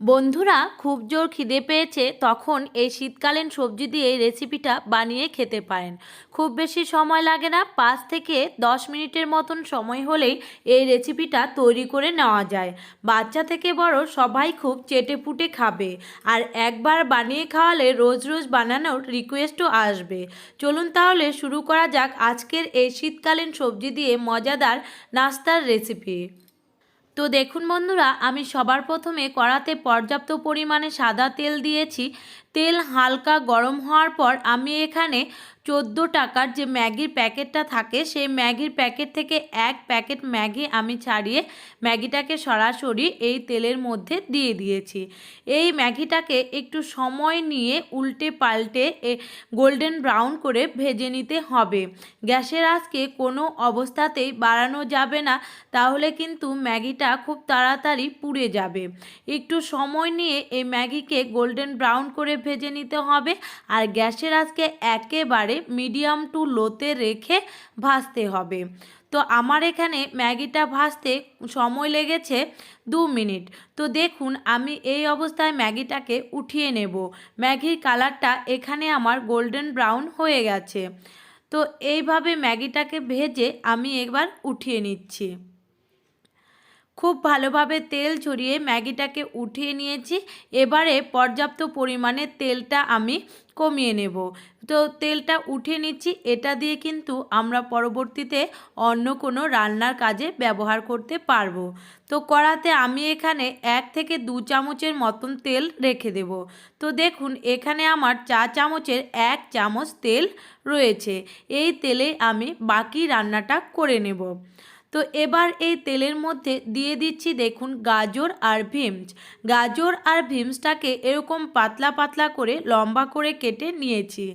বন্ধুরা খুব জোর খিদে পেয়েছে, তখন এই শীতকালীন সবজি দিয়ে এই রেসিপিটা বানিয়ে খেতে পারেন। খুব বেশি সময় লাগে না, পাঁচ থেকে দশ মিনিটের মতন সময় হলেই এই রেসিপিটা তৈরি করে নেওয়া যায়। বাচ্চা থেকে বড় সবাই খুব চেটে পুটে খাবে, আর একবার বানিয়ে খাওয়ালে রোজ রোজ বানানোর রিকোয়েস্টও আসবে। চলুন তাহলে শুরু করা যাক আজকের এই শীতকালীন সবজি দিয়ে মজাদার নাস্তার রেসিপি তো দেখুন বন্ধুরা আমি সবার প্রথমে কড়াতে পর্যাপ্ত পরিমাণে সাদা তেল দিয়েছি। তেল হালকা গরম হওয়ার পর আমি এখানে চোদ্দ টাকার যে ম্যাগির প্যাকেটটা থাকে, সেই ম্যাগির প্যাকেট থেকে এক প্যাকেট ম্যাগি আমি ছাড়িয়ে ম্যাগিটাকে সরাসরি এই তেলের মধ্যে দিয়ে দিয়েছি। এই ম্যাগিটাকে একটু সময় নিয়ে উল্টে পাল্টে গোল্ডেন ব্রাউন করে ভেজে নিতে হবে। গ্যাসের আজকে কোনো অবস্থাতেই বাড়ানো যাবে না, তাহলে কিন্তু ম্যাগিটা খুব তাড়াতাড়ি পুড়ে যাবে। একটু সময় নিয়ে এই ম্যাগিকে গোল্ডেন ব্রাউন করে ভেজে নিতে হবে। আর গ্যাসের আজকে একেবারে মিডিয়াম টু লোতে রেখে ভাজতে হবে। তো আমার এখানে ম্যাগিটা ভাজতে সময় লেগেছে দু মিনিট। তো দেখুন, আমি এই অবস্থায় ম্যাগিটাকে উঠিয়ে নেব। ম্যাগির কালারটা এখানে আমার গোল্ডেন ব্রাউন হয়ে গেছে। তো এইভাবে ম্যাগিটাকে ভেজে আমি একবার উঠিয়ে নিচ্ছি। খুব ভালোভাবে তেল ছড়িয়ে ম্যাগিটাকে উঠিয়ে নিয়েছি। এবারে পর্যাপ্ত পরিমাণে তেলটা আমি কমিয়ে নেব। তো তেলটা উঠিয়ে নিচ্ছি। এটা দিয়ে কিন্তু আমরা পরবর্তীতে অন্য কোনো রান্নার কাজে ব্যবহার করতে পারব। তো কড়াতে আমি এখানে এক থেকে দু চামচের মতন তেল রেখে দেব। তো দেখুন, এখানে আমার চা চামচের এক চামচ তেল রয়েছে। এই তেলে আমি বাকি রান্নাটা করে নেব। তো এবার এই তেলের মধ্যে দিয়ে দিচ্ছি দেখুন গাজর আর ভিমস। গাজর আর ভিমসটাকে এরকম পাতলা পাতলা করে লম্বা করে কেটে নিয়েছি।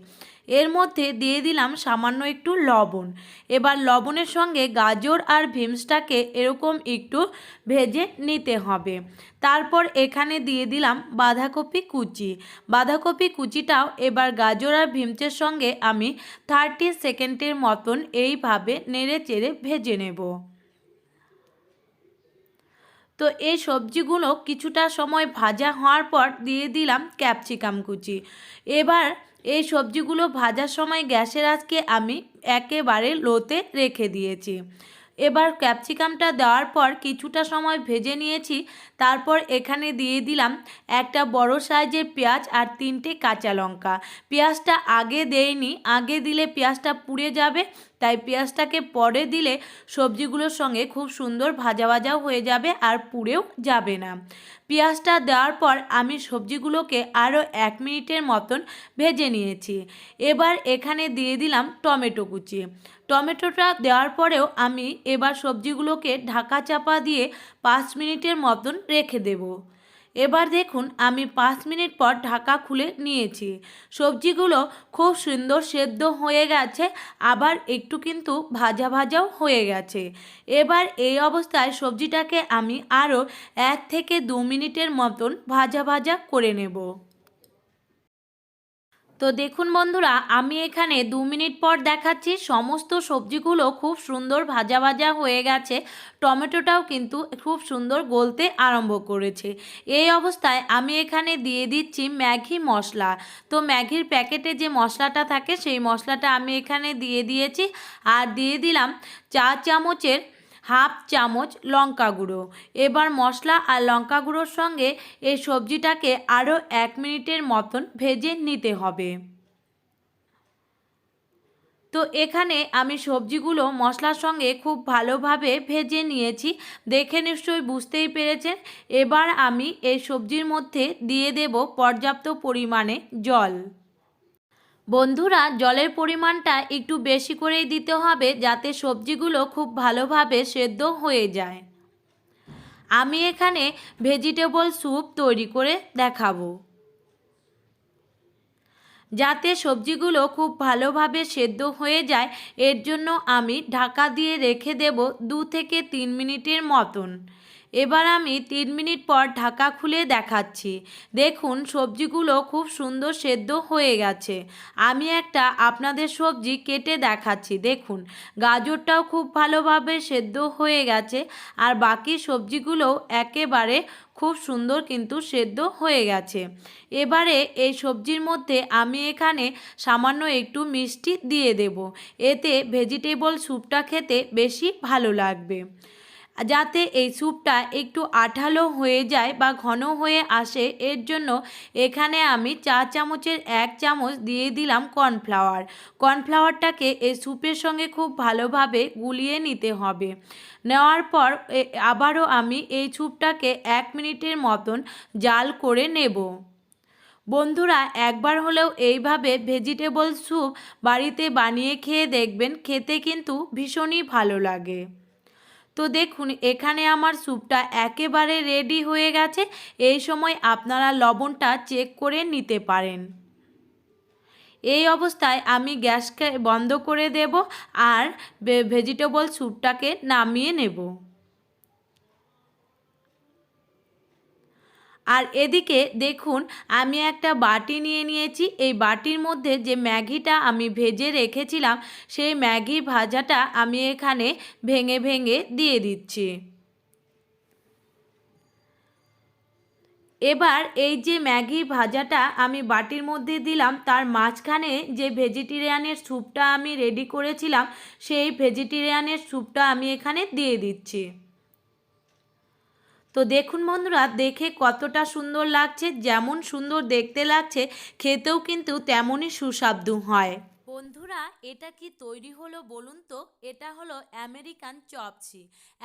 এর মধ্যে দিয়ে দিলাম সামান্য একটু লবণ। এবার লবণের সঙ্গে গাজর আর ভিমসটাকে এরকম একটু ভেজে নিতে হবে। তারপর এখানে দিয়ে দিলাম বাঁধাকপি কুচি। বাঁধাকপি কুচিটাও এবার গাজর আর ভিমসের সঙ্গে আমি থার্টি সেকেন্ডের মতন এইভাবে নেড়ে চেড়ে ভেজে নেব। তো এই সবজিগুলো কিছুটা সময় ভাজা হওয়ার পর দিয়ে দিলাম ক্যাপসিকাম কুচি। এবার এই সবজিগুলো ভাজার সময় গ্যাসের আজকে আমি একেবারে লোতে রেখে দিয়েছি। এবার ক্যাপসিকামটা দেওয়ার পর কিছুটা সময় ভেজে নিয়েছি। তারপর এখানে দিয়ে দিলাম একটা বড় সাইজের পেঁয়াজ আর তিনটে কাঁচা লঙ্কা। পেঁয়াজটা আগে দেয়নি আগে দিলে পেঁয়াজটা পুড়ে যাবে। তাই পেঁয়াজটাকে পরে দিলে সবজিগুলোর সঙ্গে খুব সুন্দর ভাজা ভাজাও হয়ে যাবে আর পুড়েও যাবে না। পেঁয়াজটা দেওয়ার পর আমি সবজিগুলোকে আরও এক মিনিটের মতন ভেজে নিয়েছি। এবার এখানে দিয়ে দিলাম টমেটো কুচি। টমেটোটা দেওয়ার পরেও আমি এবার সবজিগুলোকে ঢাকা চাপা দিয়ে পাঁচ মিনিটের মতন রেখে দেবো। এবার দেখুন, আমি পাঁচ মিনিট পর ঢাকা খুলে নিয়েছি। সবজিগুলো খুব সুন্দর সেদ্ধ হয়ে গেছে, আবার একটু কিন্তু ভাজা ভাজাও হয়ে গেছে। এবার এই অবস্থায় সবজিটাকে আমি আরও এক থেকে দু মিনিটের মতন ভাজা ভাজা করে নেব। তো দেখুন বন্ধুরা, আমি এখানে দু মিনিট পর দেখাচ্ছি সমস্ত সবজিগুলো খুব সুন্দর ভাজা ভাজা হয়ে গেছে। টমেটোটাও কিন্তু খুব সুন্দর গলতে আরম্ভ করেছে। এই অবস্থায় আমি এখানে দিয়ে দিচ্ছি ম্যাগি মশলা। তো ম্যাগির প্যাকেটে যে মশলাটা থাকে, সেই মশলাটা আমি এখানে দিয়ে দিয়েছি। আর দিয়ে দিলাম চা চামচের হাফ চামচ লঙ্কা গুঁড়ো। এবার মশলা আর লঙ্কা গুঁড়োর সঙ্গে এই সবজিটাকে আরও এক মিনিটের মতন ভেজে নিতে হবে। তো এখানে আমি সবজিগুলো মশলার সঙ্গে খুব ভালোভাবে ভেজে নিয়েছি। দেখে নিশ্চয়ই বুঝতেই পেরেছেন। এবার আমি এই সবজির মধ্যে দিয়ে দেব পর্যাপ্ত পরিমাণে জল। বন্ধুরা, জলের পরিমাণটা একটু বেশি করেই দিতে হবে যাতে সবজিগুলো খুব ভালোভাবে সেদ্ধ হয়ে যায়। আমি এখানে ভেজিটেবল স্যুপ তৈরি করে দেখাবো। যাতে সবজিগুলো খুব ভালোভাবে সেদ্ধ হয়ে যায়, এর জন্য আমি ঢাকা দিয়ে রেখে দেব দু থেকে তিন মিনিটের মতন। এবার আমি তিন মিনিট পর ঢাকা খুলে দেখাচ্ছি। দেখুন, সবজিগুলো খুব সুন্দর সেদ্ধ হয়ে গেছে। আমি একটা আপনাদের সবজি কেটে দেখাচ্ছি। দেখুন, গাজরটাও খুব ভালোভাবে সেদ্ধ হয়ে গেছে আর বাকি সবজিগুলোও একেবারে খুব সুন্দর কিন্তু সেদ্ধ হয়ে গেছে। এবারে এই সবজির মধ্যে আমি এখানে সামান্য একটু মিষ্টি দিয়ে দেব। এতে ভেজিটেবল স্যুপটা খেতে বেশি ভালো লাগবে। যাতে এই স্যুপটা একটু আঠালো হয়ে যায় বা ঘন হয়ে আসে, এর জন্য এখানে আমি চা চামচের এক চামচ দিয়ে দিলাম কর্নফ্লাওয়ার। কর্নফ্লাওয়ারটাকে এই স্যুপের সঙ্গে খুব ভালোভাবে গুলিয়ে নিতে হবে। নেওয়ার পর আবারও আমি এই স্যুপটাকে এক মিনিটের মতন জাল করে নেব। বন্ধুরা, একবার হলেও এইভাবে ভেজিটেবল স্যুপ বাড়িতে বানিয়ে খেয়ে দেখবেন, খেতে কিন্তু ভীষণই ভালো লাগে। তো দেখুন, এখানে আমার স্যুপটা একেবারে রেডি হয়ে গেছে। এই সময় আপনারা লবণটা চেক করে নিতে পারেন। এই অবস্থায় আমি গ্যাসকে বন্ধ করে দেব আর ভেজিটেবল স্যুপটাকে নামিয়ে নেব। আর এদিকে দেখুন, আমি একটা বাটি নিয়ে নিয়েছি। এই বাটির মধ্যে যে ম্যাগিটা আমি ভেজে রেখেছিলাম, সেই ম্যাগি ভাজাটা আমি এখানে ভেঙে ভেঙে দিয়ে দিচ্ছি। এবার এই যে ম্যাগি ভাজাটা আমি বাটির মধ্যে দিলাম, তার মাঝখানে যে ভেজিটেরিয়ানের স্যুপটা আমি রেডি করেছিলাম, সেই ভেজিটেরিয়ানের স্যুপটা আমি এখানে দিয়ে দিচ্ছি। তো দেখুন বন্ধুরা, দেখে কতটা সুন্দর লাগছে, যেমন সুন্দর দেখতে লাগছে, খেতেও কিন্তু তেমনই সুস্বাদু হয়। বন্ধুরা, এটা কি তৈরি হলো বলুন তো? এটা হলো আমেরিকান চপচি।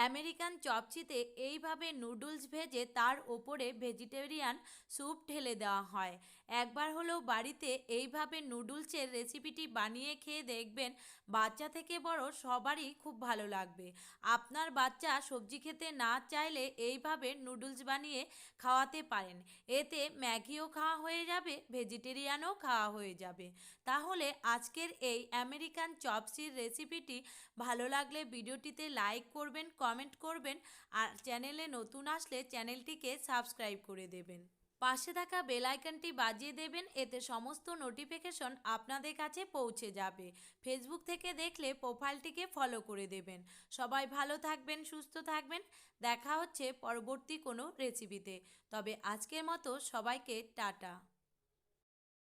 আমেরিকান চপচিতে এইভাবে নুডলস ভেজে তার ওপরে ভেজিটেরিয়ান স্যুপ ঢেলে দেওয়া হয়। একবার হলেও বাড়িতে এইভাবে নুডলসের রেসিপিটি বানিয়ে খেয়ে দেখবেন বাচ্চা থেকে বড় সবারই খুব ভালো লাগবে। আপনার বাচ্চা সবজি খেতে না চাইলে এইভাবে নুডলস বানিয়ে খাওয়াতে পারেন। এতে ম্যাগিও খাওয়া হয়ে যাবে, ভেজিটেরিয়ানও খাওয়া হয়ে যাবে। তাহলে আজকের এই আমেরিকান চপসির রেসিপিটি ভালো লাগলে ভিডিওটিতে লাইক করবেন, কমেন্ট করবেন আর চ্যানেলে নতুন আসলে চ্যানেলটিকে সাবস্ক্রাইব করে দেবেন। পাশে থাকা বেল আইকনটি বাজিয়ে দেবেন, এতে সমস্ত নোটিফিকেশন আপনাদের কাছে পৌঁছে যাবে। ফেসবুক থেকে দেখলে প্রোফাইলটিকে ফলো করে দেবেন। সবাই ভালো থাকবেন, সুস্থ থাকবেন। দেখা হচ্ছে পরবর্তী কোনো রেসিপিতে তবে আজকের মতো সবাইকে টাটা।